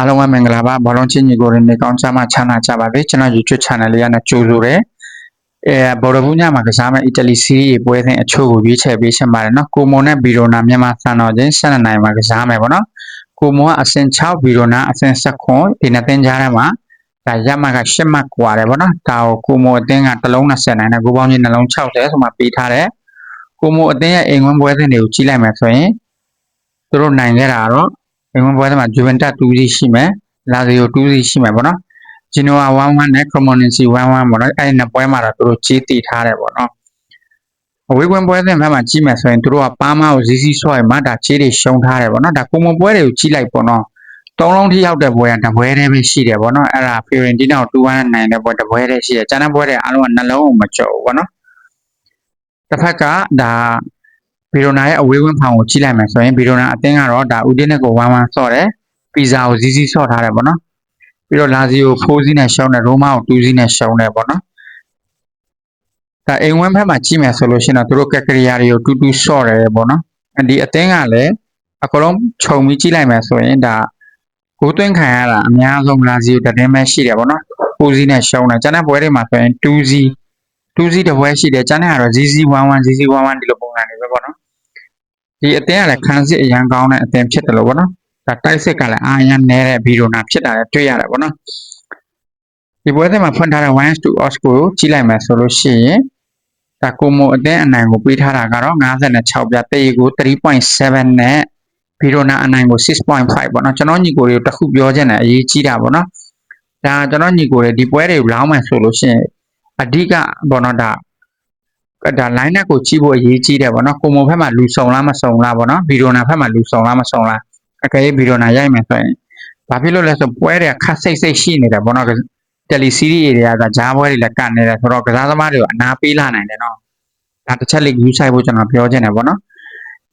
အားလုံးပဲမင်္ဂလာပါဘောလုံးချင်းညီကိုရင်းနေကောင်းချမ်းမချမ်းသာကြပါစေကျွန်တော် YouTube channel လေးကနေကြိုဆိုတယ်အဲဘော်ဒဘူးညမှာကစားမဲ့အီတလီစီးရီးပွဲစဉ်အချို့ကိုရွေးချယ်ပေးရှင်ပါတယ်နော်ကိုမွန်နဲ့ဘီရိုနာမြန်မာစံတော်ချင်း7နိုင်မှာကစားမယ်ပေါ့နော်ကိုမွန်ကအဆင့်6ဘီရိုနာအဆင့်7ဒီနှစ်သင်းကြားထဲမှာဒါရမက8မှတ်กว่าတယ်ပေါ့နော်ဒါကိုကိုမွန်အသင်းကတစ်လုံး20နိုင်တယ်ကိုပေါင်းချင်းနှလုံး60ဆိုမှပေးထားတယ်ကိုမွန်အသင်းရဲ့အိမ်ဝင်ပွဲစဉ်တွေကိုကြီးလိုက်မယ်ဆိုရင်သူတို့နိုင်ခဲ့တာတော့ အိမ်ဝင်ပွဲစဉ်မှာဂျူဗန်တက်2စီးရှိမယ်လာဇီယို2စီးရှိမယ်ပေါ့နော်ဂျီနိုဝါ11နဲ့ Cremonese 11ပေါ့နော်အဲ့ဒီနှစ်ပွဲမှာတော့သူတို့ကြီးတည်ထားတယ်ပေါ့နော်အဝေးကွင်းပွဲစဉ်ဘက်မှာကြီးမယ်ဆိုရင်သူတို့ကပါမာကိုဇီးဇီးဆွဲမှဒါချေးတွေရှုံထားတယ်ပေါ့နော်ဒါကိုမွန်ပွဲတွေကိုကြီးလိုက်ပေါ့နော်သုံးလုံးထိရောက်တဲ့ပွဲကတပွဲတည်းပဲရှိတယ်ပေါ့နော်အဲ့ဒါ Fiorentina ကို2-1နိုင်တဲ့ပွဲတပွဲတည်းရှိတယ်ကျန်တဲ့ပွဲတွေအားလုံးကနှလုံးကိုမကြောက်ဘူးပေါ့နော်တစ်ဖက်ကဒါ ဘီရိုနာရဲ့အဝေးဝင်းဖောင်ကိုကြီးလိုက်မယ်ဆိုရင်ဘီရိုနာအသင်းကတော့ဒါဦးတင်းနဲ့ကို1-1ဆော့တယ်ပီဇာကိုဇီးဇီးဆော့ထားတယ်ပေါ့နော်ပြီးတော့လာဇီကို4စီးနဲ့ရှုံးတယ်ရိုမာကို2စီးနဲ့ရှုံးတယ်ပေါ့နော်ဒါအိမ်ဝင်းဘက်မှာကြီးမယ်ဆိုလို့ရှိရင်တော့သူတို့ကက်ကရီယာတွေကိုတူတူဆော့တယ်ပေါ့နော်ဒီအသင်းကလည်းအကလုံးခြုံပြီးကြီးလိုက်မယ်ဆိုရင်ဒါကိုသွင်းခံရတာအများဆုံးလာဇီကိုတတင်းပဲရှိတယ်ပေါ့နော်4စီးနဲ့ရှုံးတယ်ကျန်တဲ့ပွဲတွေမှာဆိုရင်2စီး2စီးတစ်ပွဲရှိတယ်ကျန်တဲ့ကတော့ ZZ11 ZZ11 ဒီလိုပုံစံတွေပဲပေါ့နော် ဒီအသင်းကလည်းခံစစ်အရန်ကောင်းတဲ့အသင်းဖြစ်တယ်လို့ပေါ့နော်ဒါတိုက်စစ်ကလည်းအာရန်နေတဲ့ဗီရိုနာဖြစ်တာလည်းတွေ့ရတယ်ပေါ့နော်ဒီပွဲစဉ်မှာဖွင့်ထားတဲ့1 to os ကိုကြီးလိုက်မယ်ဆိုလို့ရှိရင်ဒါကိုမိုအသင်းအနိုင်ကိုပေးထားတာကတော့56ပြတေးကို3.7နဲ့ဗီရိုနာအနိုင်ကို6.5ပေါ့နော်ကျွန်တော်ညီကိုတွေကိုတစ်ခုပြောချင်တယ်အရေးကြီးတာပေါ့နော်ဒါကျွန်တော်ညီကိုတွေဒီပွဲတွေကိုလောင်းမယ်ဆိုလို့ရှိရင်အဓိကပေါ့နော်ဒါ ဒါ line up ကိုကြည့်ဖို့အရေးကြီးတယ်ပေါ့နော်ကိုမိုဘက်မှာလူစုံလားမစုံလားပေါ့နော်ဗီရိုနာဘက်မှာလူစုံလားမစုံလားအကယ်၍ဗီဒီယိုနာရိုက်မယ်ဆိုရင်ဘာဖြစ်လို့လဲဆိုပွဲတွေကခတ်စိတ်စိတ်ရှိနေတယ်ပေါ့နော်တယ်လီစီးရီးတွေကဂျားပွဲတွေလည်းကန်နေတယ်ဆိုတော့ကစားသမားတွေကိုအနာပေးလာနိုင်တယ်နော်ဒါတစ်ချက်လေးယူဆိုင်ဖို့ကျွန်တော်ပြောချင်တယ်ပေါ့နော်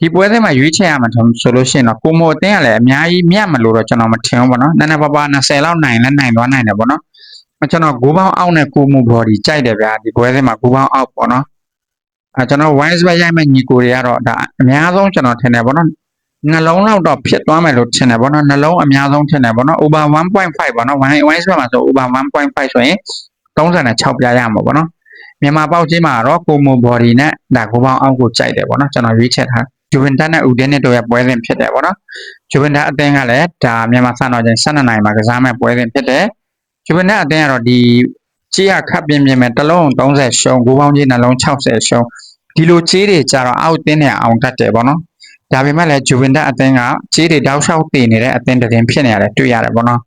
ဒီပွဲစဉ်မှာရွေးချယ်ရမှာဆိုလို့ရှိရင်တော့ကိုမိုအသင်းကလည်းအများကြီးမြတ်မလို့တော့ကျွန်တော်မထင်ဘူးပေါ့နော်နည်းနည်းပါးပါး20လောက်နိုင်လဲနိုင်သွားနိုင်တယ်ပေါ့နော်ကျွန်တော်ဂိုးပေါင်းအောက်နဲ့ကိုမို body ကြိုက်တယ်ဗျာဒီပွဲစဉ်မှာဂိုးပေါင်းအောက်ပေါ့နော် အဲကျွန်တော် wise ပဲရိုက်မဲ့ညီကိုတွေကတော့ဒါအများဆုံးကျွန်တော်ထင်တယ်ပေါ့နော်နှလုံးလောက်တော့ဖြစ်သွားမယ်လို့ထင်တယ်ဗောနော်နှလုံးအများဆုံးထင်တယ်ဗောနော် over 1.5ဗောနော်1 1 square မှာဆို over 1.5ဆိုရင်36ပြရမှာဗောနော်မြန်မာပေါက်ချင်းမှာတော့ကိုမို body နဲ့ဒါကိုပေါင်းအောက်ကိုကြိုက်တယ်ဗောနော်ကျွန်တော်ရွေးချက်ထားဂျူဗင်တက်နဲ့ဦးဒင်းနဲ့တို့ရဲ့ပွဲစဉ်ဖြစ်တယ်ဗောနော်ဂျူဗင်တက်အသင်းကလည်းဒါမြန်မာစံတော်ချိန်12နိုင်မှာကစားမဲ့ပွဲစဉ်ဖြစ်တယ်ဂျူဗင်တက်အသင်းကတော့ဒီချေးရခတ်ပြင်းပြင်းမဲ့တစ်လုံး30ရှုံးကိုပေါင်းချင်းနှလုံး60ရှုံး ဒီလိုချေးတွေကြတော့အောက်တင်းနဲ့အောင်တတ်တယ်ဗောနော်ဒါပေမဲ့လည်းဂျူဗင်တက်အသင်းကခြေတွေတောက်လျှောက်တည်နေတဲ့အသင်းတစ်သင်းဖြစ်နေရတယ်တွေ့ရတယ်ပေါ့နော်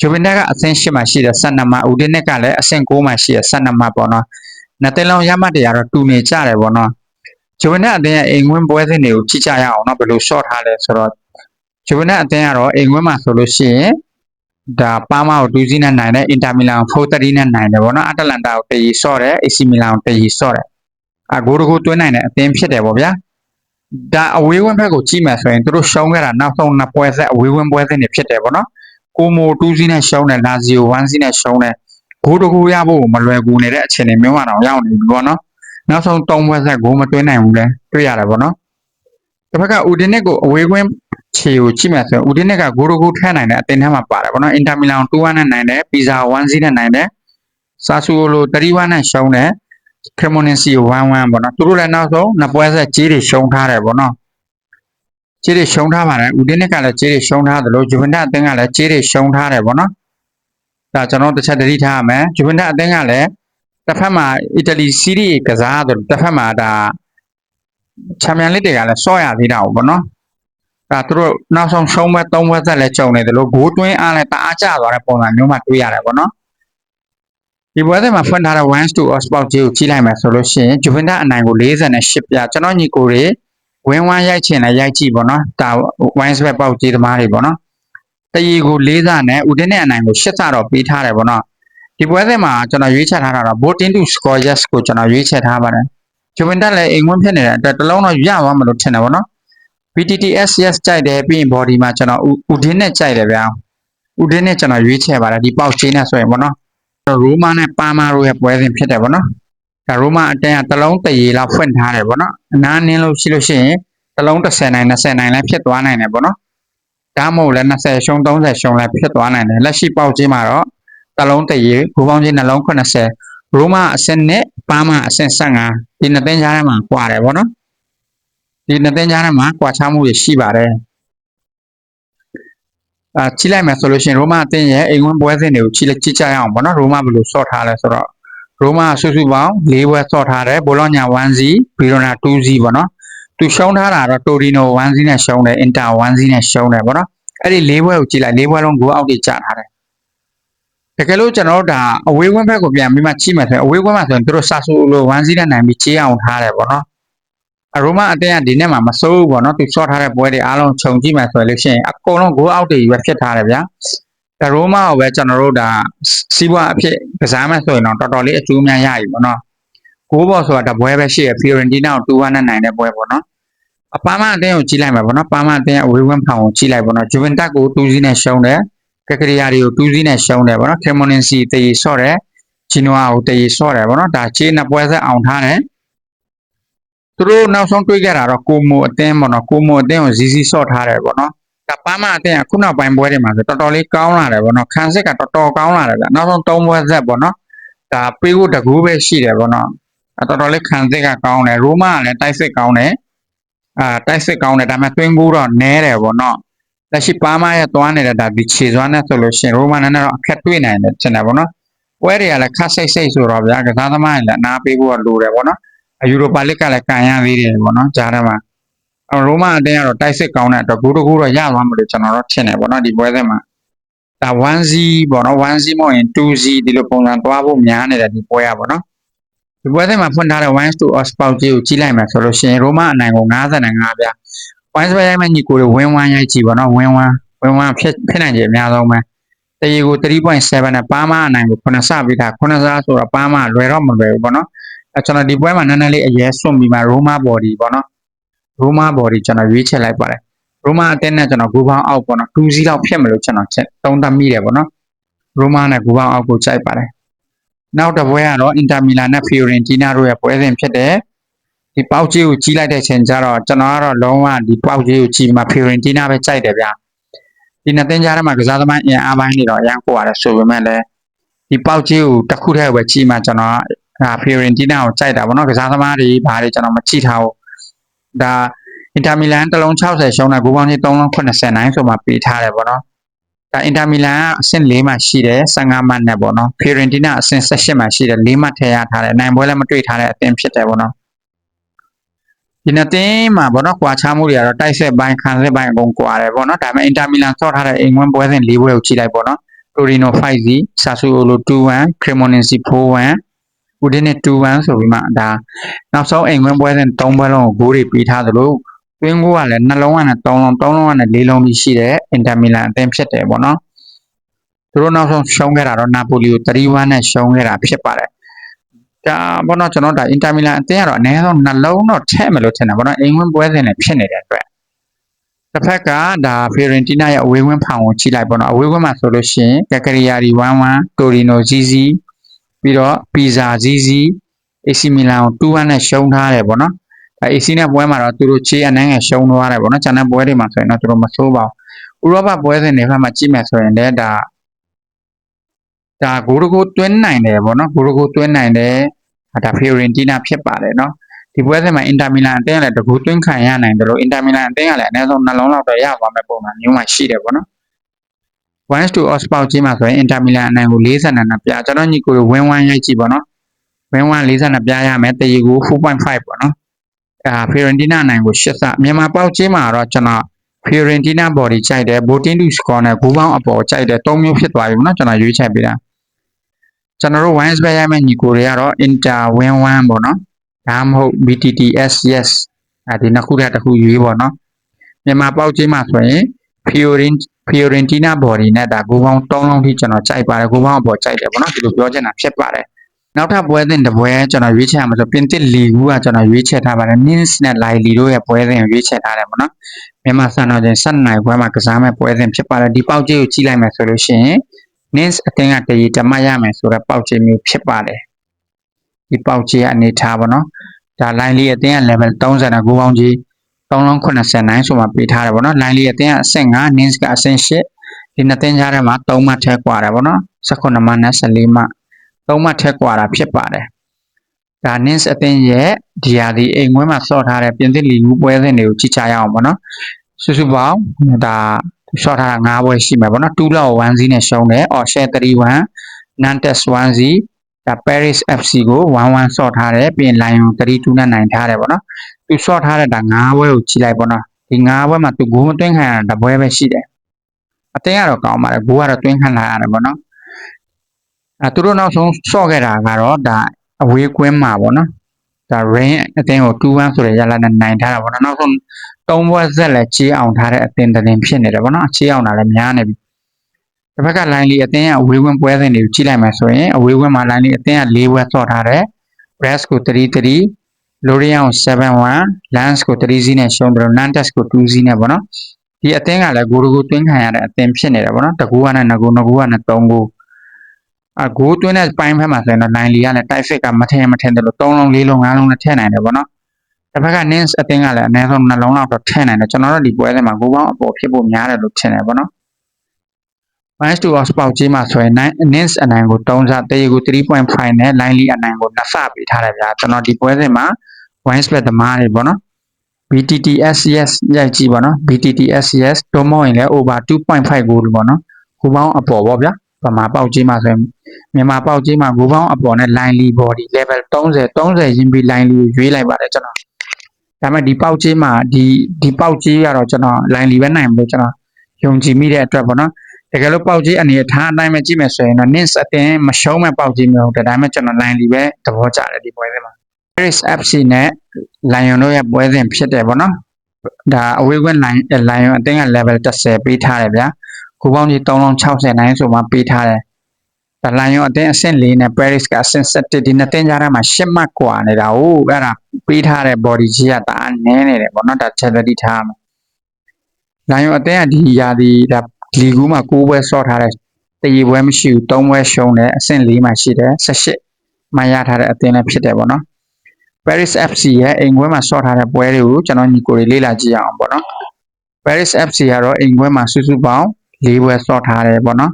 ဂျူဗင်တက်ကအဆင့်၈မှာရှိတဲ့12မှတ်ဦးတင်နက်ကလည်းအဆင့်9မှာရှိတဲ့12မှတ်ပေါ့နော်နှစ်သင်းလုံးရမှတ်တွေကတော့တူနေကြတယ်ပေါ့နော်ဂျူဗင်တက်အသင်းရဲ့အိမ်ဝင်ပွဲစဉ်တွေကိုကြည့်ကြရအောင်နော်ဘယ်လို short ထားလဲဆိုတော့ဂျူဗင်တက်အသင်းကတော့အိမ်ဝင်မှာဆိုလို့ရှိရင်ဒါပါမာကို2စီးနဲ့နိုင်တယ်အင်တာမီလန်ကို4-3နဲ့နိုင်တယ်ပေါ့နော်အတလန်တာကိုတရီဆော့တယ်အေစီမီလန်ကိုတရီဆော့တယ် အဂိုးတကူတွင်းနိုင်တဲ့အသင်းဖြစ်တယ်ပေါ့ဗျာဒါအဝေးဝင်းဘက်ကိုကြည့်မယ်ဆိုရင်သူတို့ရှုံးခဲ့တာနောက်ဆုံးနှစ်ပွဲဆက်အဝေးဝင်းပွဲစဉ်တွေဖြစ်တယ်ပေါ့နော်ကိုမို2စီးနဲ့ရှုံးတယ်လာဇီယို1စီးနဲ့ရှုံးတယ်ဂိုးတကူရဖို့မလွယ်ကူနေတဲ့အခြေအနေမျိုးမှတော့ရောက်နေပြီပေါ့နော်နောက်ဆုံး၃ပွဲဆက်ဂိုးမသွင်းနိုင်ဘူးလဲတွေ့ရတယ်ပေါ့နော်တစ်ဖက်ကဦးဒင်းနစ်ကိုအဝေးကွင်းခြေကိုကြည့်မယ်ဆိုရင်ဦးဒင်းနစ်ကဂိုးတကူထည့်နိုင်တဲ့အတင်းထဲမှာပါတယ်ပေါ့နော်အင်တာမီလန်2-1နဲ့နိုင်တယ်ပီဇာ1စီးနဲ့နိုင်တယ်ဆာဆူလို3-1နဲ့ရှုံးတယ် Cremonese ကို1-1ပေါ့နော်သူတို့လည်းနောက်ဆုံးနှစ်ပွဲဆက်ကြီးတွေရှုံးထားတယ်ပေါ့နော်ကြီးတွေရှုံးထားပါတယ်ဦးတင်းနစ်ကလည်းကြီးတွေရှုံးထားတယ်လို့ဂျူဗန်တက်အသင်းကလည်းကြီးတွေရှုံးထားတယ်ပေါ့နော်ဒါကျွန်တော်တစ်ချက်သတိထားရမယ်ဂျူဗန်တက်အသင်းကလည်းတစ်ဖက်မှာအီတလီစီးရီးကစားတယ်တစ်ဖက်မှာဒါချန်ပီယံလိတွေကလည်းစော့ရသေးတာပေါ့နော်ဒါသူတို့နောက်ဆုံးရှုံးပွဲ၃ပွဲဆက်လည်းကြုံနေတယ်လို့ဂိုးတွင်းအားလည်းတအားကျသွားတဲ့ပုံစံမျိုးမှတွေ့ရတယ်ပေါ့နော် ဒီပွဲစဉ်မှာဖွင့်ထားတဲ့1 to Oxford ကြီးကိုကြီးလိုက်မယ်ဆိုလို့ရှိရင် Juventus အနိုင်ကို48ပြကျွန်တော်ညီကိုတွေဝင်းဝမ်းရိုက်ချင်လည်းရိုက်ကြည့်ပေါ့နော်ဒါ wine sweat ပေါက်ကြီးသမားတွေပေါ့နော်တရီကို၄စနဲ့ဦးတင်းနဲ့အနိုင်ကို၈စတော့ပေးထားတယ်ပေါ့နော်ဒီပွဲစဉ်မှာကျွန်တော်ရွေးချယ်ထားတာတော့ voting to score yes ကိုကျွန်တော်ရွေးချယ်ထားပါတယ်ဂျူဗင်တက်လည်းအိမ်ဝင်ဖြစ်နေတဲ့အတွက်တစ်လုံးတော့ရသွားမလို့ထင်တယ်ပေါ့နော် BTTS yes ကြိုက်တယ်ပြီးရင် body မှာကျွန်တော်ဦးဒင်းနဲ့ကြိုက်တယ်ဗျာဦးဒင်းနဲ့ကျွန်တော်ရွေးချယ်ပါတယ်ဒီပေါက်ချင်းနဲ့ဆိုရင်ပေါ့နော် ရိုမာနဲ့ပါမာတို့ရဲ့ပွဲစဉ်ဖြစ်တယ်ပေါ့နော်ဒါရိုမာအတန်းကတလုံးတရေလောက်ဖွင့်ထားတယ်ပေါ့နော်အနားနင်းလို့ရှိလို့ရှိရင်တလုံး30နိုင်20နိုင်လည်းဖြစ်သွားနိုင်တယ်ပေါ့နော်ဒါမှမဟုတ်လည်း20ရှုံး30ရှုံးလည်းဖြစ်သွားနိုင်တယ်လက်ရှိပေါက်ကြီးမှာတော့တစ်လုံးတရေဂူပေါင်းကြီးနှလုံး80ရိုးမအဆင့်နဲ့ပါမအဆင့်15ဒီနှစ်သိန်းကြားထဲမှာကွာတယ်ဗောနော်ဒီနှစ်သိန်းကြားထဲမှာကွာခြားမှုတွေရှိပါတယ် အာချိလိုက်မယ်ဆိုလို့ရှိရင်ရိုးမအသင်းရဲ့အိမ်ဝင်ပွဲစဉ်တွေကိုချိလိုက်ကြည့်ကြရအောင်ဗောနော်ရိုးမဘယ်လိုဆော့ထားလဲဆိုတော့ရိုးမစုစုပေါင်း၄ပွဲဆော့ထားတယ်ဘောလောညာ1စီဘီရိုနာ2စီဗောနော်သူရှုံးထားတာတော့တိုရီနို1စီနဲ့ရှုံးတယ်အင်တာ1စီနဲ့ရှုံးတယ်ဗောနော်အဲ့ဒီ၄ပွဲကိုကြည့်လိုက်၄ပွဲလုံးဂိုးအောက်တွေကျထားတယ်တကယ်လို့ကျွန်တော်တို့ဒါအဝေးဝင်းဘက်ကိုပြန်ပြီးမှချိမယ်ဆိုရင်အဝေးဝင်းမှာဆိုရင်သူတို့ဆာဆူလို1စီနဲ့နိုင်ပြီးချေးအောင်ထားတယ်ဗောနော်အ ရိုမအတင်းကဒီနေ့မှာမစိုးဘူးပေါ့နော်သူဆော့ထားတဲ့ပွဲတွေအားလုံးခြုံကြည့်မှဆိုလို့ရှိရင်အကုန်လုံး goal out တွေပဲဖြစ်ထားတယ်ဗျာဒါရိုမာကိုပဲကျွန်တော်တို့ဒါစီးပွားအဖြစ်ကစားမှဆိုရင်တော့တော်တော်လေးအကျိုးများရပြီပေါ့နော်ကိုးဘောဆိုတာတပွဲပဲရှိရဖီယိုရန်တီနာကို2-1နဲ့နိုင်တဲ့ပွဲပေါ့နော်အပါမအတင်းကိုကြီးလိုက်မှာပေါ့နော်ပါမအတင်းအဝေးဝန်းဖောင်ကိုကြီးလိုက်ပေါ့နော်ဂျူဗင်တက်ကို2စီးနဲ့ရှုံးတယ်ကက်ကရီယာတွေကို2စီးနဲ့ရှုံးတယ်ပေါ့နော်ခရမိုနင်စီတည်ဆော့တယ်ဂျီနိုအာကိုတည်ဆော့တယ်ပေါ့နော်ဒါချေးနှစ်ပွဲဆက်အောင်ထားတယ် သူတို့နောက်ဆုံးတွေးခဲ့တာတော့ကိုမိုအတင်းပေါ့နော်ကိုမိုအတင်းကိုဇီဇီဆော့ထားတယ်ပေါ့နော်ဒါပါမအတင်းကခုနောက်ပိုင်းပွဲတွေမှာဆိုတော်တော်လေးကောင်းလာတယ်ပေါ့နော်ခန်းစစ်ကတော်တော်ကောင်းလာတယ်ဗျနောက်ဆုံး၃ပွဲဆက်ပေါ့နော်ဒါပေးဖို့တကူပဲရှိတယ်ပေါ့နော်အတော်တော်လေးခံစစ်ကကောင်းတယ်ရိုးမာကလည်းတိုက်စစ်ကောင်းတယ်အာတိုက်စစ်ကောင်းတယ်ဒါပေမဲ့တွင်းကူတော့နဲတယ်ပေါ့နော်လက်ရှိပါမရဲ့သွားနေတဲ့ဒါဒီခြေစွမ်းနဲ့ဆိုလို့ရှိရင်ရိုးမာနဲ့တော့အခက်တွေ့နိုင်တယ်ထင်တယ်ပေါ့နော်ပွဲတွေကလည်းခက်စိတ်စိတ်ဆိုတော့ဗျာကစားသမားတွေလည်းအနာပေးဖို့လိုတယ်ပေါ့နော် ယူရိုပါလစ်ကလည်းကန်ရသေးတယ်ပေါ့နော်ကြားထဲမှာအရိုမာအတင်းကတော့တိုက်စစ်ကောင်းတဲ့အတွက်ဂိုးတကူတော့ရသွားမှာလို့ကျွန်တော်တို့ထင်တယ်ပေါ့နော်ဒီပွဲစဉ်မှာဒါ 1Z ပေါ့နော် 1Z မဟုတ်ရင် 2Z ဒီလိုပုံစံသွားဖို့များနေတယ်ဒီပွဲရပေါ့နော်ဒီပွဲစဉ်မှာဖွင့်ထားတဲ့ 1 to os ပေါက်ကြီးကိုကြီးလိုက်မယ်ဆိုလို့ရှိရင်ရိုမာအနိုင်ကို95ဗျာ1 square ရိုက်မဲ့ညီကိုတွေ win 1ရိုက်ကြည့်ပေါ့နော် win 1 win 1ဖြစ်ဖြစ်နိုင်ကြအများဆုံးပဲတရေကို3.7နဲ့ပါမအနိုင်ကို9ဆပေးထား9ဆဆိုတော့ပါမလွယ်တော့မလွယ်ဘူးပေါ့နော် အဲကျွန်တော်ဒီပွဲမှာနည်းနည်းလေးအရေးစွန့်ပြီးမှ Roma body ပေါ့နော် Roma body ကျွန်တော်ရွေးချယ်လိုက်ပါတယ် Roma အတင်းနဲ့ကျွန်တော်ဂူပေါင်းအောက်ပေါ့နော်2-0လောက်ဖြစ်မလို့ကျွန်တော်ချက်သုံးသပ်မိတယ်ပေါ့နော် Roma နဲ့ဂူပေါင်းအောက်ကိုကြိုက်ပါတယ်နောက်တစ်ပွဲကတော့ Inter Milan နဲ့ Fiorentina တို့ရဲ့ပွဲစဉ်ဖြစ်တယ်ဒီပေါက်ကြီးကိုကြီးလိုက်တဲ့ချိန်ကျတော့ကျွန်တော်ကတော့လုံးဝဒီပေါက်ကြီးကိုကြီးမှ Fiorentina ပဲကြိုက်တယ်ဗျာဒီနှစ်သင်းကြားထဲမှာကစားသမားအင်အားပိုင်းတွေတော့အရန်ကိုရတယ်ဆိုပေမဲ့လည်းဒီပေါက်ကြီးကိုတစ်ခုတည်းပဲကြီးမှကျွန်တော် ဒါဖီယိုရင်တီနာကိုကြိုက်တာဗောနော်ကစားသမားတွေဘာတွေကျွန်တော်မကြည့်ထားဘူးဒါအင်တာမီလန်တလုံး60ရှုံးတာဂိုးပေါင်းကြီး3လုံး80နိုင်ဆိုမှပေးထားတယ်ဗောနော်ဒါအင်တာမီလန်ကအဆင့်၄မှာရှိတယ်15မှတ်နဲ့ဗောနော်ဖီယိုရင်တီနာအဆင့်18မှာရှိတယ်၄မှတ်ထည့်ရထားတယ်နိုင်ပွဲလည်းမတွေ့ထားတဲ့အသင်းဖြစ်တယ်ဗောနော်ဒီနှစ်သင်းမှာဗောနော်ကွာခြားမှုတွေကတော့တိုက်ဆက်ပိုင်းခံဆက်ပိုင်းအကုန်ကွာတယ်ဗောနော်ဒါပေမဲ့အင်တာမီလန်ဆော့ထားတဲ့အိမ်ဝင်ပွဲစဉ်၄ပွဲကိုကြည့်လိုက်ဗောနော်တိုရီနို 5-0 ဆာဆူအိုလို2-1 ခရမိုနင်စီ4-1 ဦးတင်းနဲ့2-1ဆိုပြီးမှဒါနောက်ဆုံးအိမ်ဝင်ပွဲစဉ်3ပွဲလုံးကိုဂိုးတွေပေးထားသလိုတွင်းကိုကလည်းနှလုံးကနဲ့3လုံး3လုံးကနဲ့4လုံးကြီးရှိတဲ့အင်တာမီလန်အသင်းဖြစ်တယ်ပေါ့နော်သူတို့နောက်ဆုံးရှုံးခဲ့တာတော့နာပိုလီကို3-1နဲ့ရှုံးခဲ့တာဖြစ်ပါတယ်ဒါဘောနော်ကျွန်တော်ဒါအင်တာမီလန်အသင်းကတော့အနည်းဆုံးနှလုံးတော့ထည့်မယ်လို့ထင်တယ်ဘောနော်အိမ်ဝင်ပွဲစဉ်နဲ့ဖြစ်နေတဲ့အတွက်တစ်ဖက်ကဒါဖီယရင်တီနာရဲ့အဝေးဝင်းဖောင်ကိုချိလိုက်ပေါ့နော်အဝေးဝင်းမှာဆိုလို့ရှိရင်ကက်ကရီယာရီ1-1တိုရီနိုဇီဇီ ပြီးတော့ပီဇာဇီဇီ AC မီလန်ကို2-1နဲ့ရှုံးထားတယ်ပေါ့နော်အဲ AC နဲ့ပွဲမှာတော့သူတို့ချေအနှမ်းငယ်ရှုံးသွားတယ်ပေါ့နော်ကျန်တဲ့ပွဲတွေမှာဆိုရင်တော့သူတို့မဆိုးပါဘူးဥရောပပွဲစဉ်တွေဘက်မှာကြည့်မယ်ဆိုရင်လည်းဒါဒါဂိုးတကိုတွင်းနိုင်တယ်ပေါ့နော်ဂိုးတကိုတွင်းနိုင်တယ်ဒါဖီယိုရင်တီနာဖြစ်ပါတယ်နော်ဒီပွဲစဉ်မှာအင်တာမီလန်အသင်းကလည်းတကူတွင်းခံရနိုင်တယ်လို့အင်တာမီလန်အသင်းကလည်းအနည်းဆုံးနှလုံးလောက်တော့ရပါမယ်ပုံမှန်မျိုးမှရှိတယ်ပေါ့နော် 1 to os ပေါက်ကြီးမှာဆိုရင်အင်တာမီလန်အနိုင်ကို42နဲ့ပြကျွန်တော်ညီကိုဝင်းဝမ်းရိုက်ကြည့်ပေါ့နော်ဝင်းဝမ်း42ပြရမယ်တရီကို4.5ပေါ့နော်အာဖီယရန်တီနာအနိုင်ကို8စမြန်မာပေါက်ကြီးမှာတော့ကျွန်တော်ဖီယရန်တီနာ body ကြိုက်တယ် voting to score နဲ့ဂူပေါင်းအပေါ်ကြိုက်တယ်၃မျိုးဖြစ်သွားပြီပေါ့နော်ကျွန်တော်ရွေးချယ်ပေးတာကျွန်တော်တို့ wines ပဲရမယ်ညီကိုတွေကတော့ inter win 1ပေါ့နော်ဒါမှမဟုတ် BTTS yes အဲဒီနှစ်ခုတည်းတစ်ခုရွေးပေါ့နော်မြန်မာပေါက်ကြီးမှာဆိုရင် Fiorin Fiorentina body နဲ့ဒါဂိုးပေါင်း3လုံးထိကျွန်တော်ကြိုက်ပါတယ်ဂိုးပေါင်းအပေါ်ကြိုက်တယ်ပေါ့နော်ဒီလိုပြောချင်တာဖြစ်ပါတယ်နောက်ထပ်ပွဲစဉ်တစ်ပွဲကျွန်တော်ရွေးချယ်ရမှာဆိုပြင်သစ်လီဂူကကျွန်တော်ရွေးချယ်ထားပါတယ် Nins နဲ့ Lille တို့ရဲ့ပွဲစဉ်ကိုရွေးချယ်ထားတယ်ပေါ့နော်မြန်မာစံတော်ချိန်7နိုင်ပွဲမှာကစားမဲ့ပွဲစဉ်ဖြစ်ပါတယ်ဒီပေါက်ကြီးကိုကြီးလိုက်မယ်ဆိုလို့ရှိရင် Nins အတင်းကတရေတမတ်ရမယ်ဆိုတော့ပေါက်ကြီးမျိုးဖြစ်ပါတယ်ဒီပေါက်ကြီးအနေထားပေါ့နော်ဒါ line လေးအတင်းက level 30နဲ့ဂိုးပေါင်းကြီး 3လုံး80နိုင်ဆိုမှပေးထားတယ်ဗောနော်လိုင်းလီအတင်းကအဆင့်9 nins ကအဆင့်8ဒီနှစ်တင်းကြားထဲမှာ3မှတ်ထက်กว่าတယ်ဗောနော်18မှနဲ့14မှ3မှတ်ထက်กว่าတာဖြစ်ပါတယ်ဒါ nins အတင်းရဲ့ဒီဟာဒီအိမ်ဝဲမှာစော့ထားတဲ့ပြင်သစ်လီလူပွဲစဉ်တွေကိုကြည့်ကြရအောင်ဗောနော်စုစုပေါင်းဒါရှော့ထားတာ9ပွဲရှိမယ်ဗောနော်2လောက်1စီးနဲ့ရှုံးတယ်အော် share 31 nantes 1စီးဒါ Paris FC ကို1-1ဆော့ထားတယ်ပြီးရင် Lion 3-2နဲ့နိုင်ထားတယ်ဗောနော် သူဆော့ထားတဲ့ဒါ9ဘွဲကိုကြည့်လိုက်ဗောနော်ဒီ9ဘွဲမှာသူဂိုးမသွင်းခံရတာတပွဲပဲရှိတယ်အတင်းကတော့ကောင်းပါတယ်ဂိုးကတော့သွင်းခံလာရတယ်ဗောနော်အဲသူတို့နောက်ဆုံးဆော့ခဲ့တာကတော့ဒါအဝေးကွင်းမှာဗောနော်ဒါ rain အတင်းကို2-1ဆိုတဲ့ရလာနဲ့နိုင်ထားတာဗောနော်နောက်ဆုံး၃ဘွဲဆက်လက်ချေးအောင်ထားတဲ့အတင်းတင်းဖြစ်နေတယ်ဗောနော်ချေးအောင်တာလည်းများနေပြီတစ်ဖက်က line လီအတင်းကအဝေးဝင်ပွဲစဉ်တွေကိုကြည့်လိုက်မယ်ဆိုရင်အဝေးဝင်မှာ line လီအတင်းက၄ဘွဲဆော့ထားတယ် Brest ကို3-3 Lorient ကို7-1 Lens ကို3စီးနဲ့ရှုံးတယ် Nantes ကို2စီးနဲ့ပေါ့နော်ဒီအသင်းကလည်းဂိုးတကူသွင်းခံရတဲ့အသင်းဖြစ်နေတယ်ပေါ့နော်တကူကနဲ့ငကူငကူကနဲ့3ကူအဂိုးသွင်းတဲ့ပိုင်းဖက်မှာဆိုရင်တော့နိုင်လီကလည်းတိုက်ဖစ်ကမထင်မထင်တယ်လို့3လုံး4လုံး5လုံးနဲ့ထည့်နိုင်တယ်ပေါ့နော်တစ်ဖက်က Nins အသင်းကလည်းအနည်းဆုံးနှလုံးလောက်တော့ထည့်နိုင်တယ်ကျွန်တော်တို့ဒီပွဲထဲမှာဂိုးပေါင်းအပေါ်ဖြစ်ဖို့များတယ်လို့ထင်တယ်ပေါ့နော် Minus 2 of ပေါက်ကြီးမှာဆိုရင် Nins အနိုင်ကို3စတရေကို3.5နဲ့ Line Lee အနိုင်ကို2စပေးထားတယ်ဗျာကျွန်တော်ဒီပွဲစဉ်မှာ wine spread သမားတွေပေါ့နော် BTTSCS ရိုက်ကြည့်ပေါ့နော် BTTSCS တော့မဟုတ်ရင်လည်း over 2.5 goal ပေါ့နော်ဂိုးပေါင်းအပေါ်ပေါ့ဗျာဗမာပေါက်ကြီးမှာဆိုရင်မြန်မာပေါက်ကြီးမှာဂိုးပေါင်းအပေါ်နဲ့ line lee body level 30 30ရင်းပြီး line lee ကိုရွေးလိုက်ပါတယ်ကျွန်တော်ဒါပေမဲ့ဒီပေါက်ကြီးမှာဒီဒီပေါက်ကြီးကတော့ကျွန်တော် line lee ပဲနိုင်မလို့ကျွန်တော်ယုံကြည်မိတဲ့အတွက်ပေါ့နော်တကယ်လို့ပေါက်ကြီးအနေအထားအတိုင်းပဲကြည့်မယ်ဆိုရင်တော့ nins အတင်းမရှုံးမဲ့ပေါက်ကြီးမျိုးဒါပေမဲ့ကျွန်တော် line lee ပဲသဘောကျတယ်ဒီပွဲထဲမှာ Paris FC နဲ့ Lion တို့ရဲ့ပွဲစဉ်ဖြစ်တယ်ဗောနော်ဒါအဝေးကွင်း line Lion အတင်းက level 30ပေးထားတယ်ဗျာခုပေါင်းကြီး3060နိုင်ဆိုမှပေးထားတယ်ဒါ Lion အတင်းအဆင့်၄နဲ့ Paris ကအဆင့်7ဒီနှစ်တင်းကြားထဲမှာ10မှတ်กว่าနေတာဟုတ်အဲ့ဒါပေးထားတဲ့ body ကြီးကဒါနည်းနေတယ်ဗောနော်ဒါ charity ထားမှာ Lion အတင်းကဒီရာဒီဒါလီဂူးမှာ6ပွဲဆော့ထားတဲ့တရီပွဲမရှိဘူး3ပွဲရှုံးတယ်အဆင့်၄မှာရှိတယ်18မှရထားတဲ့အတင်းလည်းဖြစ်တယ်ဗောနော် Paris FC ရဲ့အိမ်ခွဲမှာဆော့ထားတဲ့ပွဲတွေကိုကျွန်တော်ညီကိုတွေလေ့လာကြည့်အောင်ပေါ့နော် Paris FC ကတော့အိမ်ခွဲမှာစုစုပေါင်း၄ပွဲဆော့ထားတယ်ပေါ့နော်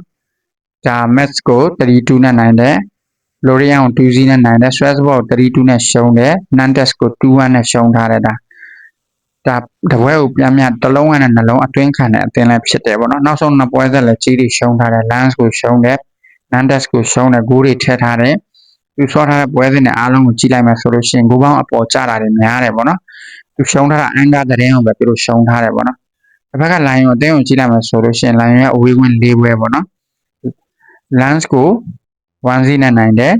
ဒါ Metz ကို3-2နဲ့နိုင်တယ် Lorient ကို2-0နဲ့နိုင်တယ် Strasbourg ကို3-2နဲ့ရှုံးတယ် Nantes ကို2-1နဲ့ရှုံးထားတယ်ဒါဒါတပွဲကိုပြန်ပြန်တစ်လုံးနဲ့နှလုံးအတွင်းခံတဲ့အသင်းလည်းဖြစ်တယ်ပေါ့နော်နောက်ဆုံးနှစ်ပွဲသက်လည်းကြီးတွေရှုံးထားတယ် Lens ကိုရှုံးတယ် Nantes ကိုရှုံးတယ်ဂိုးတွေထည့်ထားတယ် သူဆော့ထားတဲ့ပွဲစဉ်နဲ့အားလုံးကိုကြည့်လိုက်မယ်ဆိုလို့ရှိရင်ဂိုးပေါင်းအပေါ်ကျတာတွေများတယ်ပေါ့နော်သူရှုံးထားတာအန်ကာသတင်းကိုပဲသူတို့ရှုံးထားတယ်ပေါ့နော်တစ်ဖက်က line ကိုအတင်းကိုကြည့်လိုက်မယ်ဆိုလို့ရှိရင် line ရဲ့အဝေးဝင်၄ပွဲပေါ့နော် lens ကို1စီးနဲ့နိုင်တယ်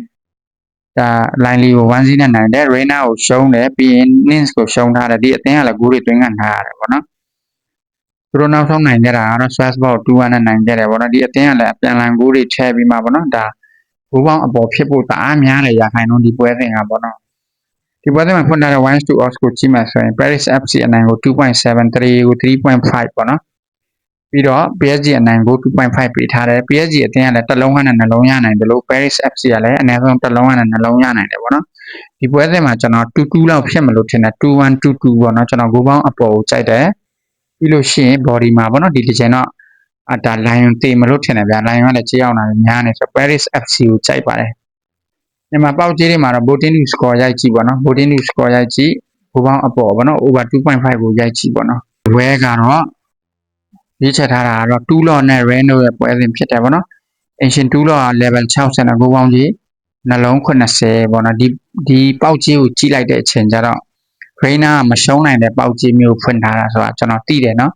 ဒါ line လေးကို1စီးနဲ့နိုင်တယ် reina ကိုရှုံးတယ်ပြီးရင် nins ကိုရှုံးထားတယ်ဒီအတင်းကလည်းဂိုးတွေသွင်းခံထားရတယ်ပေါ့နော်သူတို့နောက်ဆုံးနိုင်ကြတာကတော့ Strasbourg 2-1နဲ့နိုင်ကြတယ်ပေါ့နော်ဒီအတင်းကလည်းပြန်လန်ဂိုးတွေထည့်ပြီးမှပေါ့နော်ဒါ ဘူပေါင်းအပေါ်ဖြစ်ဖို့တအားများတယ်ရာခိုင်နှုန်းဒီပွဲစဉ်ကပေါ့နော်ဒီပွဲစဉ်မှာဖွင့်ထားတဲ့1 to odds ကိုကြည့်မှဆိုရင် Paris FC အနိုင်ကို2.7 3ကို3.5ပေါ့နော်ပြီးတော့ PSG အနိုင်ကို2.5ပေးထားတယ် PSG အတင်းကလည်းတစ်လုံးကနဲ့နှလုံးရနိုင်တယ်လို့ Paris FC ကလည်းအနည်းဆုံးတစ်လုံးကနဲ့နှလုံးရနိုင်တယ်ပေါ့နော်ဒီပွဲစဉ်မှာကျွန်တော်2-2လောက်ဖြစ်မလို့ထင်တယ်2-1 2-2ပေါ့နော်ကျွန်တော်ဂိုးပေါင်းအပေါ်ကိုကြိုက်တယ်ပြီးလို့ရှိရင် body မှာပေါ့နော်ဒီတစ်ချိန်တော့ အဒါ lion တေမလို့ထင်တယ်ဗျာ lion ကလည်းကြေးအောင်တာများနေဆို Paris FC ကိုကြိုက်ပါတယ်ဒီမှာပေါက်ကြေးတွေမှာတော့ Botin score ရိုက်ကြည့်ပေါ့နော် Botin score ရိုက်ကြည့်ဘိုးပေါင်းအပေါ်ပေါ့နော် over 2.5ကိုရိုက်ကြည့်ပေါ့နော်ဝဲကတော့ရွေးချယ်ထားတာကတော့2 lot နဲ့ rando ရဲ့ပွဲစဉ်ဖြစ်တယ်ပေါ့နော် ancient 2 lot က level 60နဲ့ကိုပေါင်းကြီးနှလုံး80ပေါ့နော်ဒီဒီပေါက်ကြီးကိုကြည့်လိုက်တဲ့အချိန်ကျတော့ Reina ကမရှုံးနိုင်တဲ့ပေါက်ကြီးမျိုးဖွင့်ထားတာဆိုတာကျွန်တော်သိတယ်နော်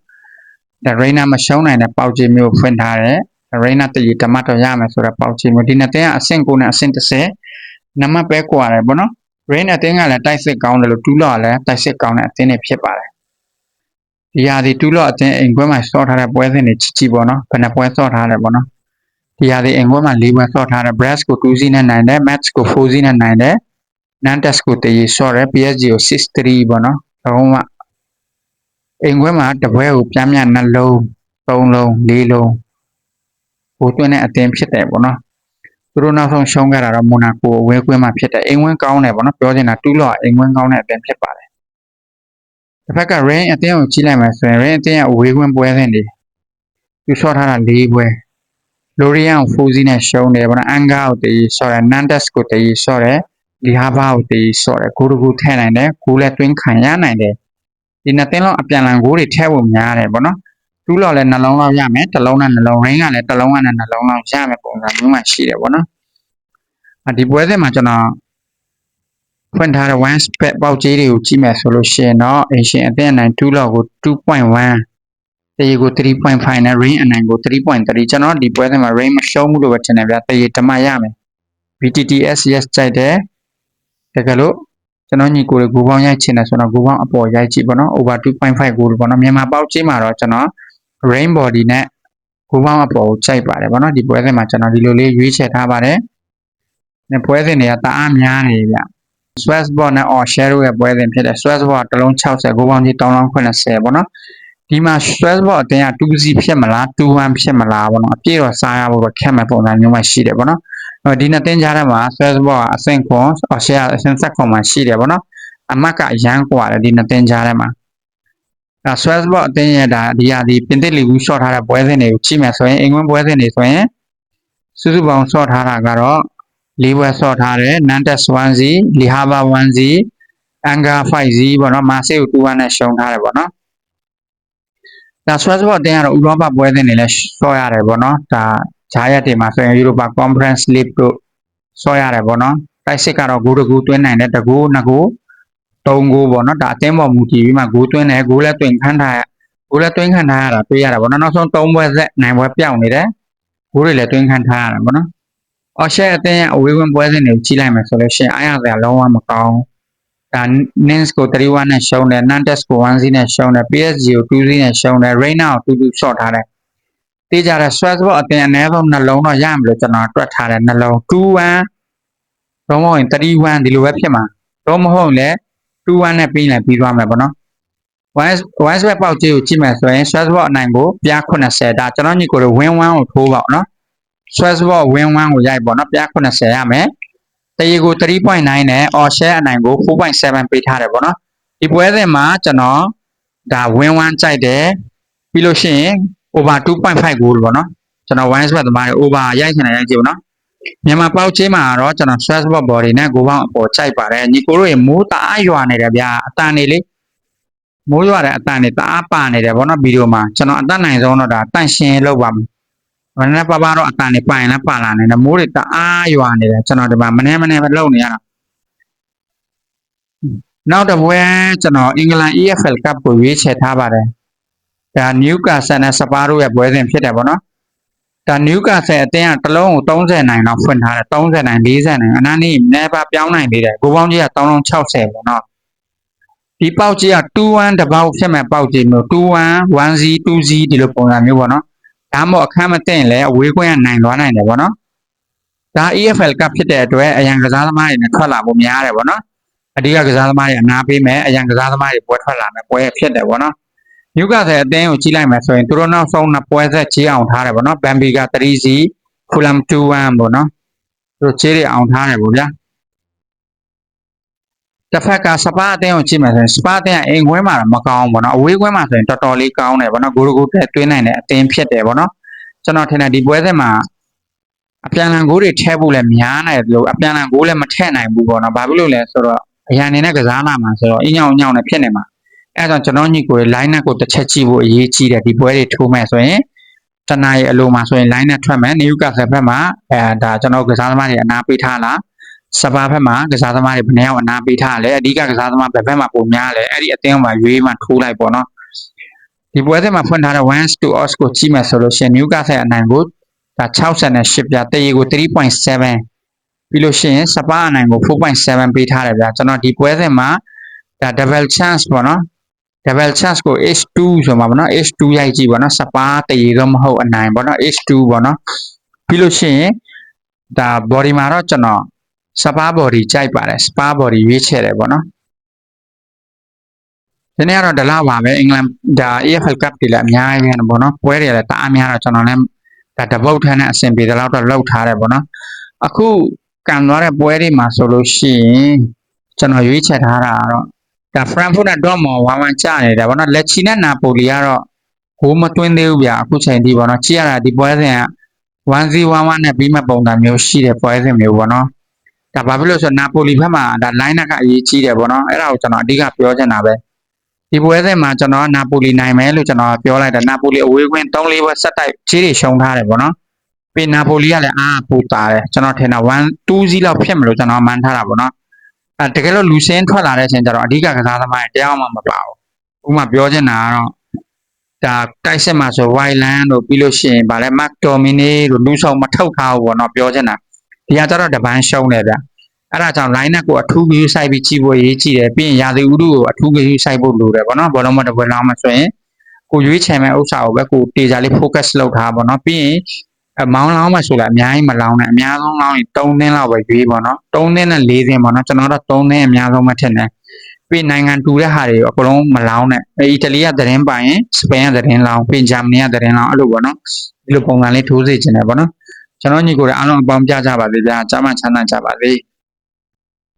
ဒါ Reina မရှုံးနိုင်တဲ့ပေါက်ကြီးမျိုးဖွင့်ထားတယ် Reina တည်တမတ်တော့ရမယ်ဆိုတော့ပေါက်ကြီးမျိုးဒီနှစ်တင်းကအဆင့်9နဲ့အဆင့်30နံပါတ်ပဲကွာတယ်ပေါ့နော် Reina အတင်းကလည်းတိုက်စစ်ကောင်းတယ်လို့2 lot ကလည်းတိုက်စစ်ကောင်းတဲ့အတင်းတွေဖြစ်ပါတယ်ဒီဟာဒီ2 lot အတင်းအိမ်ခွဲမှာစော့ထားတဲ့ပွဲစဉ်တွေချစ်ချီပေါ့နော်ဘယ်နှပွဲစော့ထားတယ်ပေါ့နော်ဒီဟာဒီအိမ်ခွဲမှာ၄ပွဲစော့ထားတယ် Brest ကို2စီးနဲ့နိုင်တယ် Metz ကို4စီးနဲ့နိုင်တယ် Nantes ကိုတည်စော့တယ် PSG ကို6-3ပေါ့နော်လုံးဝ အိမ်ခွဲမှာတပွဲကိုပြန်ပြန်နှလုံး၃လုံး၄လုံးဟိုတွင်းတဲ့အတင်းဖြစ်တယ်ပေါ့နော်သူတို့နောက်ဆုံးရှုံးခဲ့တာတော့မိုနာကိုအဝဲကွင်းမှာဖြစ်တယ်အိမ်ဝင်းကောင်းတယ်ပေါ့နော်ပြောချင်တာတူးလော့အိမ်ဝင်းကောင်းတဲ့အတင်းဖြစ်ပါတယ်တစ်ဖက်က rain အတင်းကိုကြည့်လိုက်မှဆိုရင် rain အတင်းရဲ့အဝေးကွင်းပွဲစဉ်တွေသူရှော့ထားတာ၄ပွဲ Lorian ကို4စီးနဲ့ရှုံးတယ်ဗောနော် Anga ကိုတည်ရှော့တယ် Nantes ကိုတည်ရှော့တယ်လီဟာဘာကိုတည်ရှော့တယ်ဂိုးတကူထည့်နိုင်တယ်ဂိုးလည်းတွင်းခံရနိုင်တယ် ဒီနှစ်သင်းလုံးအပြန်အလှန်ဂိုးတွေထည့်ဖို့များတယ်ဗောနော်တူးလောက်လည်းနှလုံးလောက်ရမယ်တစ်လုံးနဲ့နှလုံး rain ကလည်းတစ်လုံးကလည်းနှလုံးလောက်ရမယ်ပုံစံမျိုးမှရှိတယ်ဗောနော်အဒီပွဲစဉ်မှာကျွန်တော်ဖွင့်ထားတဲ့ one spec ပေါက်ကြီးတွေကိုကြည့်မယ်ဆိုလို့ရှိရင်တော့ Asian အသင်းအနိုင်2လောက်ကို2.1တရေကို3.5နဲ့ rain အနိုင်ကို3.3ကျွန်တော်ဒီပွဲစဉ်မှာ rain မရှုံးဘူးလို့ပဲထင်တယ်ဗျာတရေတမရမယ် BTTS yes ကြိုက်တယ်တကယ်လို့ ကျွန်တော်ညီကိုတွေဂိုးပေါင်းရိုက်ချင်တယ်ဆိုတော့ဂိုးပေါင်းအပေါ်ရိုက်ကြည့်ပါတော့ over 2.5ဂိုးပေါ့နော်မြန်မာပေါက်ကြီးမှာတော့ကျွန်တော် rain body နဲ့ဂိုးပေါင်းအပေါ်ကိုကြိုက်ပါတယ်ပေါ့နော်ဒီပွဲစဉ်မှာကျွန်တော်ဒီလိုလေးရွေးချယ်ထားပါတယ်။ပွဲစဉ်တွေကတအားများနေဗျ။ Swash bot နဲ့ or share တို့ရဲ့ပွဲစဉ်ဖြစ်တယ် Swash bot တစ်လုံး60ကိုပေါင်းကြီး3080ပေါ့နော်ဒီမှာ Swash bot အတင်းက 2C ဖြစ်မလား 21 ဖြစ်မလားပေါ့နော်အပြည့်တော့စားရဖို့တော့ခက်မဲ့ပုံစံမျိုးမှရှိတယ်ပေါ့နော် ဒီနှစ်တင်းကြားထဲမှာ Swash bot ကအဆင့်ခွန် or share အဆင့်ဆက်ခွန်မှရှိတယ်ပေါ့နော်အမတ်ကအရန်กว่าတယ်ဒီနှစ်တင်းကြားထဲမှာအဲ Swash bot အတင်းရဲ့ဒါဒီဟာဒီပြင်သစ်လီဂူ short ထားတဲ့ပွဲစဉ်တွေကိုကြည့်မယ်ဆိုရင်အင်္ဂလန်ပွဲစဉ်တွေဆိုရင်စုစုပေါင်း short ထားတာကတော့လေးဘွဲဆော့ထားတယ် Nantes 1Z Lihava 1Z Anga 5Z ပေါ့နော်မာဆေးကို2-1နဲ့ရှုံးထားတယ်ပေါ့နော်ဒါ Strasbourg အတင်းကတော့ဥရောပပွဲစဉ်တွေလည်းဆော့ရတယ်ပေါ့နော်ဒါ ဂျားရက်တွေမှာဆိုရင် Europa Conference League တို့ဆော့ရတယ်ပေါ့နော်တိုက်စစ်ကတော့ဂိုးတကူတွင်းနိုင်တယ်တကူနှစ်ကူသုံးကူပေါ့နော်ဒါအတင်းပေါ်မူတည်ပြီးမှဂိုးတွင်းတယ်ဂိုးလည်းတွင်ခန်းထားရဂိုးလည်းတွင်းခန်းထားရတာတွေ့ရတာပေါ့နော်နောက်ဆုံး၃ပွဲဆက်နိုင်ပွဲပြောင်းနေတယ်ဂိုးတွေလည်းတွင်းခန်းထားရတာပေါ့နော်အော်ရှက်အသင်းရဲ့အဝေးဝင်ပွဲစဉ်တွေကိုကြည့်လိုက်မယ်ဆိုလို့ရှိရင်အားရစရာလုံးဝမကောင်းဒါ Nins ကို3-1နဲ့ရှုံးတယ် Nantes ကို1-0နဲ့ရှုံးတယ် PSG ကို2-0နဲ့ရှုံးတယ် Reina ကို2-2 short ထားတယ် တေးကြတဲ့ Strasbourg အသင်းအနည်းဆုံးနှလုံးတော့ရမယ်လို့ကျွန်တော်တွက်ထားတယ်နှလုံး2-1တော့မဟုတ်ရင်3-1ဒီလိုပဲဖြစ်မှာတော့မဟုတ်လည်း2-1နဲ့ပြီးလိုက်ပြီးသွားမယ်ပေါ့နော် one one sweat ပေါက်ကြီးကိုကြည့်မယ်ဆိုရင် Strasbourg အနိုင်ကိုပြား80ဒါကျွန်တော်ညီကိုတို့ win 1ကိုထိုးပါအောင်နော် stress ball win 1ကိုရိုက်ပေါ့နော်ပြား80ရမယ်တရေကို3.9နဲ့ or share အနိုင်ကို4.7ပေးထားတယ်ပေါ့နော်ဒီပွဲစဉ်မှာကျွန်တော်ဒါ win 1ကြိုက်တယ်ပြီးလို့ရှိရင် over 2.5 goal ပေါ့နော်ကျွန်တော် one sweat သမားတွေ over ရိုက်ချင်တယ်ရိုက်ကြည့်ပေါ့နော်မြန်မာပေါက်ချင်းမှာတော့ကျွန်တော် stress ball body နဲ့ကိုပေါင်းအပေါ်ကြိုက်ပါတယ်ညီကိုတို့ရေမိုးတအားရွာနေတယ်ဗျာအတန်နေလေးမိုးရွာတဲ့အတန်နေတအားပါနေတယ်ဗောနော်ဗီဒီယိုမှာကျွန်တော်အတတ်နိုင်ဆုံးတော့ဒါတန့်ရှင်းလုပ်ပါမယ်မနေ့ပပတော့အတန်နေပိုင်လားပါလာနေတယ်မိုးတွေတအားရွာနေတယ်ကျွန်တော်ဒီမှာမနေ့မနေ့ပဲလုံနေရတာနောက်တစ်ပွဲကျွန်တော်အင်္ဂလန် EFL Cup ကိုရွေးချယ်ထားပါတယ် ဒါ Newcastle နဲ့ Spurs တို့ရဲ့ပွဲစဉ်ဖြစ်တယ်ဗောနော်ဒါ Newcastle အတင်းကတစ်လုံးကို30နိုင်တော့ဖွင့်ထားတယ်30နိုင်40နိုင်အနားနေနေပါပြောင်းနိုင်သေးတယ်ကိုပေါင်းကြီးက3060ပေါ့နော်ဒီပေါက်ကြီးက2-1တပေါက်ဖြစ်မဲ့ပေါက်ကြီးမျိုး2-1 1-0 2-0ဒီလိုပုံစံမျိုးပေါ့နော်ဒါမှမဟုတ်အခန်းမတင်လည်းအဝေးကွင်းကနိုင်သွားနိုင်တယ်ဗောနော်ဒါ EFL ကဖြစ်တဲ့အတွက်အရန်ကစားသမားတွေနဲ့ထွက်လာဖို့များတယ်ဗောနော်အဓိကကစားသမားတွေအနာပေးမယ်အရန်ကစားသမားတွေပွဲထွက်လာမယ်ပွဲဖြစ်တယ်ဗောနော် ညုကဆယ်အသင်းကိုကြီးလိုက်မယ်ဆိုရင်သူတို့နောက်ဆုံးနှစ်ပွဲဆက်ကြီးအောင်ထားတယ်ဗောနော်ဘန်ဘီက3စီဖူလမ်2-1ဗောနော်သူတို့ကြီးတွေအောင်ထားတယ်ဗောဗျာတစ်ဖက်ကစပါအသင်းကိုကြည့်မယ်ဆိုရင်စပါအသင်းကအိမ်ခွဲမှာမကောင်းဘူးဗောနော်အဝေးခွဲမှာဆိုရင်တော်တော်လေးကောင်းတယ်ဗောနော်ဂိုးဂိုးတက်တွင်းနိုင်တဲ့အသင်းဖြစ်တယ်ဗောနော်ကျွန်တော်ထင်တယ်ဒီပွဲစဉ်မှာအပြန်လန်ဂိုးတွေထည့်ဖို့လည်းများနိုင်တယ်လို့အပြန်လန်ဂိုးလည်းမထည့်နိုင်ဘူးဗောနော်ဘာဖြစ်လို့လဲဆိုတော့အရန်နေတဲ့ကစားလာမှာဆိုတော့အင်းညောင်ညောင်နဲ့ဖြစ်နေမှာ အဲဒါကြောင့်ကျွန်တော်ညီကို line net ကိုတစ်ချက်ကြည့်ဖို့အရေးကြီးတယ်ဒီပွဲတွေထိုးမယ်ဆိုရင်တနားရဲ့အလိုမှာဆိုရင် line net ထွက်မယ်နယူကာဆယ်ဘက်မှာအဲဒါကျွန်တော်ကစားသမားတွေအနာပေးထားလားစပါဘက်မှာကစားသမားတွေဘယ်နှယောက်အနာပေးထားလဲအဓိကကစားသမားဘယ်ဘက်မှာပုံများလဲအဲ့ဒီအသင်းမှာရွေးမှထိုးလိုက်ပေါ့နော်ဒီပွဲစဉ်မှာဖွင့်ထားတဲ့ ones to odds ကိုကြည့်မယ်ဆိုလို့ရှိရင် Newcastle အနိုင်ကိုဒါ68ပြတရေကို3.7ပြီးလို့ရှိရင်စပါအနိုင်ကို4.7ပေးထားတယ်ဗျာကျွန်တော်ဒီပွဲစဉ်မှာဒါ double chance ပေါ့နော် double chance ကို h2 ဆိုမှာပေါ့နော် h2 ရိုက်ကြည့်ပေါ့နော်စပါတရေတော့မဟုတ်အနိုင်ပေါ့နော် h2 ပေါ့နော်ပြီးလို့ရှိရင်ဒါ body မှာတော့ကျွန်တော်စပါ body ကြိုက်ပါတယ်စပါ body ရွေးချယ်တယ်ပေါ့နော်ဒီနေ့ကတော့ဒလောက်ပါပဲအင်္ဂလန်ဒါ AFL Cup တွေလည်းအများကြီးပဲပေါ့နော်ပွဲတွေလည်းတအားများတော့ကျွန်တော်လည်းဒါတပုတ်ထန်းနဲ့အဆင်ပြေတဲ့လောက်တော့လောက်ထားတယ်ပေါ့နော်အခုကန်သွားတဲ့ပွဲတွေမှာဆိုလို့ရှိရင်ကျွန်တော်ရွေးချယ်ထားတာကတော့ ဒါ Frankfurt နဲ့ Dortmund ဝိုင်းဝန်းကျနေတယ်ဗောနော်လက်ချီနဲ့နာပိုလီကတော့ဟိုးမတွင်းသေးဘူးဗျာအခုချိန်ဒီဗောနော်ကြည့်ရတာဒီပွဲစဉ်က1-0-1-1နဲ့ပြီးမဲ့ပုံစံမျိုးရှိတဲ့ပွဲစဉ်မျိုးဗောနော်ဒါဘာဖြစ်လို့လဲဆိုတော့နာပိုလီဘက်မှာဒါ line ကအရေးကြီးတယ်ဗောနော်အဲ့ဒါကိုကျွန်တော်အဓိကပြောချင်တာပဲဒီပွဲစဉ်မှာကျွန်တော်ကနာပိုလီနိုင်မယ်လို့ကျွန်တော်ပြောလိုက်တယ်နာပိုလီအဝေးကွင်း3-4ပွဲဆက်တိုက်ခြေတွေရှုံးထားတယ်ဗောနော်ပြီးနာပိုလီကလည်းအားပူတာတယ်ကျွန်တော်ထင်တာ1-2-0လောက်ဖြစ်မလို့ကျွန်တော်မှန်းထားတာဗောနော် အဲတကယ်လို့လူစင်းထွက်လာတဲ့အချိန်ကျတော့အဓိကကစားသမားတွေတရားမှမပါဘူးဥပမာပြောချင်တာကတော့ဒါတိုက်စစ်မှာဆိုဝိုင်လန်တို့ပြီးလို့ရှိရင်ဗာလဲမတ်တော်မီနီတို့လူဆောင်မထုတ်ထားဘူးပေါ့နော်ပြောချင်တာဒီကကျတော့တပန်းရှုံးတယ်ဗျအဲ့ဒါကြောင့် line up ကိုအထူးကြီးစိုက်ပြီးကြည့်ဖို့ရေးကြည့်တယ်ပြီးရင်ရာသီဥတုကိုအထူးကြီးစိုက်ဖို့လိုတယ်ပေါ့နော်ဘောလုံးမတစ်ပွဲလောက်မှဆိုရင်ကိုရွေးချယ်မဲ့ဥစ္စာကိုပဲကိုတေချာလေး focus လုပ်ထားပါတော့ပြီးရင် အမောင်းလောင်းမှဆိုလည်းအများကြီးမလောင်းနဲ့အများဆုံးလောင်းရင်3သင်းလောက်ပဲရွေးပေါ့နော်3သင်းနဲ့4သင်းပေါ့နော်ကျွန်တော်တော့3သင်းအများဆုံးမှထင်တယ်ပြီးနိုင်ငံတူတဲ့ဟာတွေအကုန်လုံးမလောင်းနဲ့အီတလီကသတင်းပိုင်ရင်စပိန်ကသတင်းလောင်းပြီးဂျာမနီကသတင်းလောင်းအဲ့လိုပေါ့နော်ဒီလိုပုံစံလေးထိုးစေချင်တယ်ပေါ့နော်ကျွန်တော်ညီကိုယ်တွေအားလုံးအပေါင်းပြကြပါသေးဗျာကြားမှချမ်းသာကြပါသေး